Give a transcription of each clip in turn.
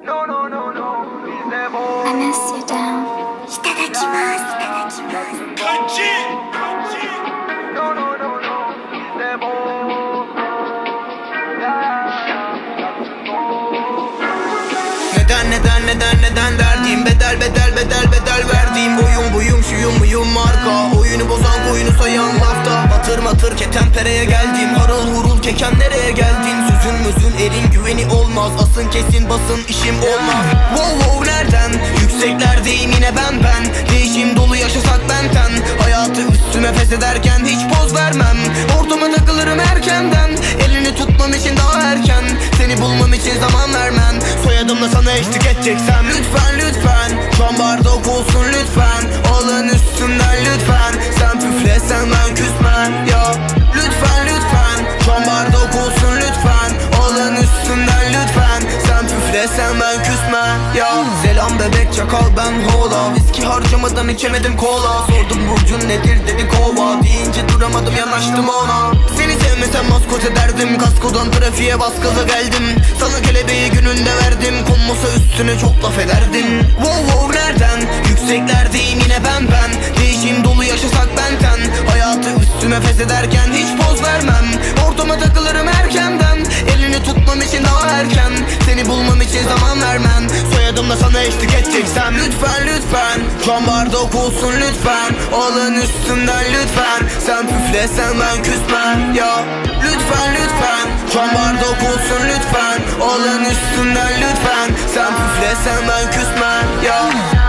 No no no no bizde bu 話すダウンいただきますいただきます No no no no bizde bu Neden neden neden neden derdim Bedel bedel bedel bedel verdiğim Boyum buyum şuyum buyum marka Oyunu bozan koyunu sayan lafta Batır matır ketenpereye geldim Harıl hurul keken nereye geldin Sözün elin güveni olmaz. Asın kesin basın işim olmaz. Wow wow nereden? Yükseklerdeyim yine ben ben. Değişim dolu yaşasak benten Hayatı üstüme feshederken hiç poz vermem. Ortama takılırım erkenden. Elini tutmam için daha erken. Seni bulmam için zaman vermem Soyadımla sana eşlik edeceksem. Lütfen lütfen. An bardak olsun lütfen. Alın üstümden lütfen. Sen püflesen ben küsmem ya Harcamadan içemedim kola. Sordum burcun nedir dedi kova. Deyince duramadım yanaştım ona. Seni sevmesem maskot ederdim Kaskodan trafiğe bas gaza geldim. Sana kelebeği gününde verdim. Konmasa üstüne çok laf ederdin Wow wow nereden? Yükseklerdeyim yine ben ben. Değişim dolu yaşasak benten Hayatı üstüme feshederken hiç poz vermem. Ortama takılırım erkenden. Elini tutmam için daha erken. Seni bulmam için zaman vermem Soyadımla sana eşlik edeceksem Lütfen lütfen an bardak olsun lütfen Alın üstümden lütfen Sen püflesen ben küsmem ya Lütfen lütfen an bardak olsun lütfen Alın üstümden lütfen Sen püflesen ben küsmem ya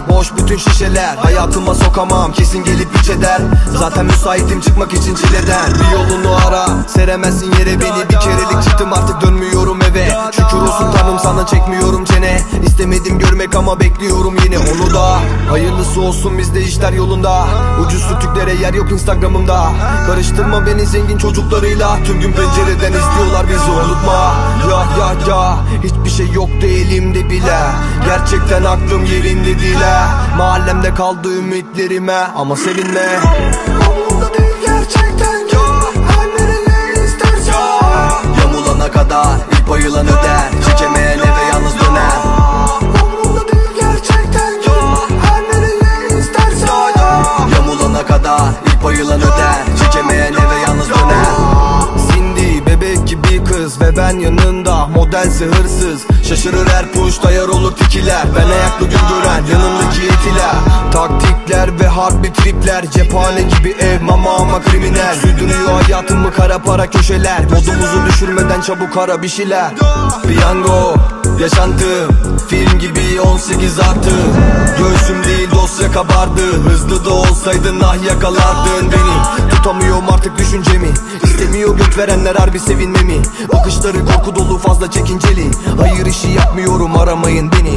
Dik boş bütün şişeler. Hayatıma sokamam kesin gelip iç eder. Zaten müsaitim çıkmak için çileden. Bir yolunu ara seremezsin yere beni. Bir kerelik çıktım artık dönmüyorum eve. Şükür olsun tanrım sana çekmiyorum İstemedim görmek ama bekliyorum yine onu da. Hayırlısı olsun bizde işler yolunda. Ucuz sütüklere yer yok instagramımda. Karıştırma beni zengin çocuklarıyla. Tüm gün pencereden izliyorlar bizi unutma. Ya ya ya hiçbir şey yoktu elimde bile. Gerçekten aklım yerinde değil ha. Mahallemde kaldı ümitlerime ama sevinme. Umrumda değil gerçekten Her nereye istersen. Yamulana kadar ilk bayılan öder. Çekemeyene ve yalnız döner Modelsi hırsız Şaşırır her push dayar olur tikiler. Ben ayaklı gün gören yanımdaki etiler Taktikler ve harbi tripler Cephane gibi ev mama ama kriminal. Sürdürüyor hayatımı kara para köşeler. Modumuzu düşürmeden çabuk ara bir şeyler. Piyango yaşantım Film gibi 18 artı. Göğsüm değil dosya kabardı. Hızlı da olsaydın ah yakalardın beni. Tutamıyorum artık düşüncemi. İstemiyor göt verenler harbi sevinmemi. Bakışları korku dolu fazla çekinceli. Hayır işi yapmıyorum aramayın beni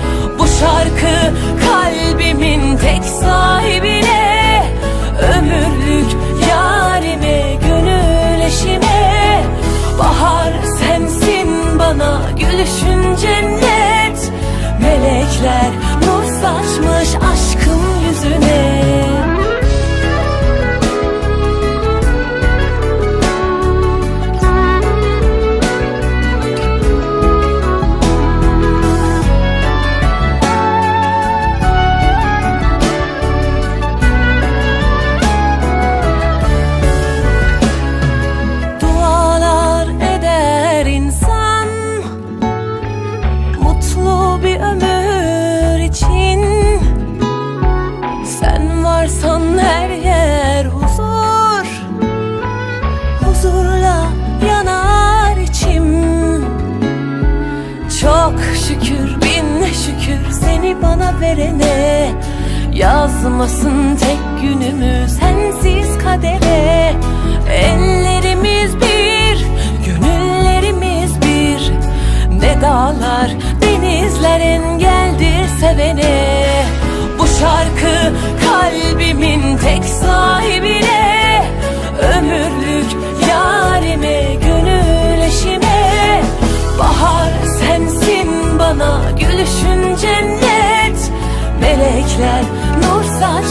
şarkı kalbimin tek sahibine Çok şükür bin şükür seni bana verene. Yazmasın tek günümü sensiz kadere. Ellerimiz bir, gönüllerimiz bir. Ne dağlar, denizler engeldir sevene. Bu şarkı kalbimin tek sahibine